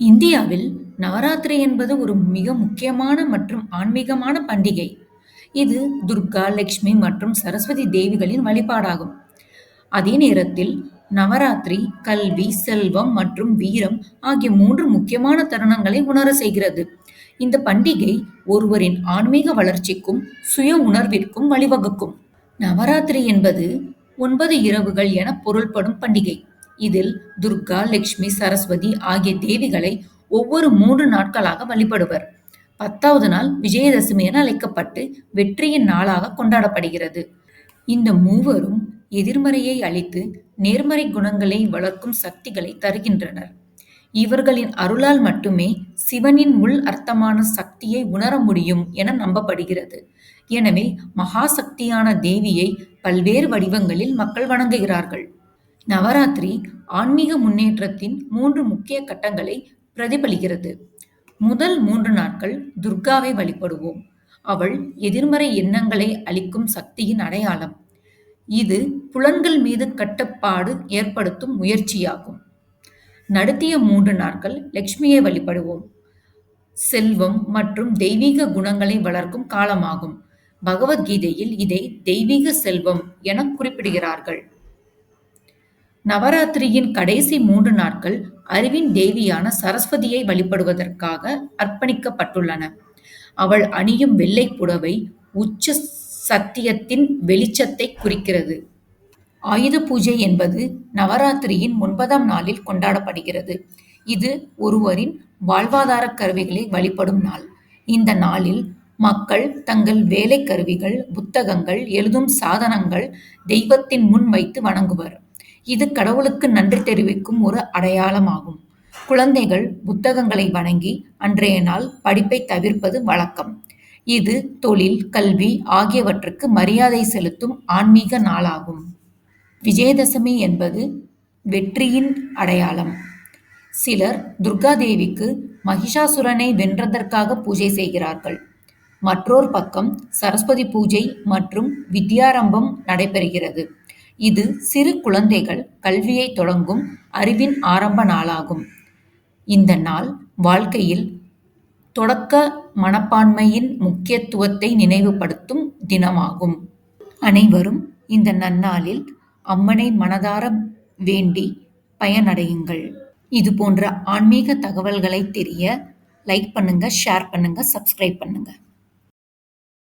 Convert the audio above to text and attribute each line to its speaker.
Speaker 1: இந்தியாவில் நவராத்திரி என்பது ஒரு மிக முக்கியமான மற்றும் ஆன்மீகமான பண்டிகை. இது துர்கா, லட்சுமி மற்றும் சரஸ்வதி தேவிகளின் வழிபாடாகும். அதே நேரத்தில், நவராத்திரி கல்வி, செல்வம் மற்றும் வீரம் ஆகிய மூன்று முக்கியமான தருணங்களை உணர செய்கிறது. இந்த பண்டிகை ஒருவரின் ஆன்மீக வளர்ச்சிக்கும் சுய உணர்விற்கும் வழிவகுக்கும். நவராத்திரி என்பது ஒன்பது இரவுகள் என பொருள்படும் பண்டிகை. இதில் துர்கா, லட்சுமி, சரஸ்வதி ஆகிய தேவிகளை ஒவ்வொரு மூன்று நாட்களாக வழிபடுவர். பத்தாவது நாள் விஜயதசமி என அழைக்கப்பட்டு வெற்றியின் நாளாக கொண்டாடப்படுகிறது. இந்த மூவரும் எதிர்மறையை அழித்து நேர்மறை குணங்களை வளர்க்கும் சக்திகளை தருகின்றனர். இவர்களின் அருளால் மட்டுமே சிவனின் உள் அர்த்தமான சக்தியை உணர முடியும் என நம்பப்படுகிறது. எனவே மகாசக்தியான தேவியை பல்வேறு வடிவங்களில் மக்கள் வணங்குகிறார்கள். நவராத்திரி ஆன்மீக முன்னேற்றத்தின் மூன்று முக்கிய கட்டங்களை பிரதிபலிக்கிறது. முதல் மூன்று நாட்கள் துர்காவை வழிபடுவோம். அவள் எதிர்மறை எண்ணங்களை அழிக்கும் சக்தியின் அடையாளம். இது புலன்கள் மீது கட்டுப்பாடு ஏற்படுத்தும் முயற்சியாகும். நடத்திய மூன்று நாட்கள் லட்சுமியை வழிபடுவோம். செல்வம் மற்றும் தெய்வீக குணங்களை வளர்க்கும் காலமாகும். பகவத்கீதையில் இதை தெய்வீக செல்வம் என குறிப்பிடுகிறார்கள். நவராத்திரியின் கடைசி மூன்று நாட்கள் அறிவின் தேவியான சரஸ்வதியை வழிபடுவதற்காக அர்ப்பணிக்கப்பட்டுள்ளன. அவள் அணியும் வெள்ளை புடவை உச்ச சத்தியத்தின் வெளிச்சத்தை குறிக்கிறது. ஆயுத பூஜை என்பது நவராத்திரியின் ஒன்பதாம் நாளில் கொண்டாடப்படுகிறது. இது ஒருவரின் வாழ்வாதார கருவிகளை வழிபடும் நாள். இந்த நாளில் மக்கள் தங்கள் வேலைக் கருவிகள், புத்தகங்கள், எழுதும் சாதனங்கள் தெய்வத்தின் முன் வைத்து வணங்குவர். இது கடவுளுக்கு நன்றி தெரிவிக்கும் ஒரு அடையாளமாகும். குழந்தைகள் புத்தகங்களை வணங்கி அன்றைய நாள் படிப்பை தவிர்ப்பது வழக்கம். இது தொழில், கல்வி ஆகியவற்றுக்கு மரியாதை செலுத்தும் ஆன்மீக நாளாகும். விஜயதசமி என்பது வெற்றியின் அடையாளம். சிலர் துர்கா தேவிக்கு மகிஷாசுரனை வென்றதற்காக பூஜை செய்கிறார்கள். மற்றொரு பக்கம் சரஸ்வதி பூஜை மற்றும் வித்யாரம்பம் நடைபெறுகிறது. இது சிறு குழந்தைகள் கல்வியை தொடங்கும் அறிவின் ஆரம்ப நாளாகும். இந்த நாள் வாழ்க்கையில் தொடக்க மனப்பான்மையின் முக்கியத்துவத்தை நினைவுபடுத்தும் தினமாகும். அனைவரும் இந்த நன்னாளில் அம்மனை மனதார வேண்டி பயனடையுங்கள். இது போன்ற ஆன்மீக தகவல்களை தெரிய லைக் பண்ணுங்க, ஷேர் பண்ணுங்க, சப்ஸ்கிரைப் பண்ணுங்க.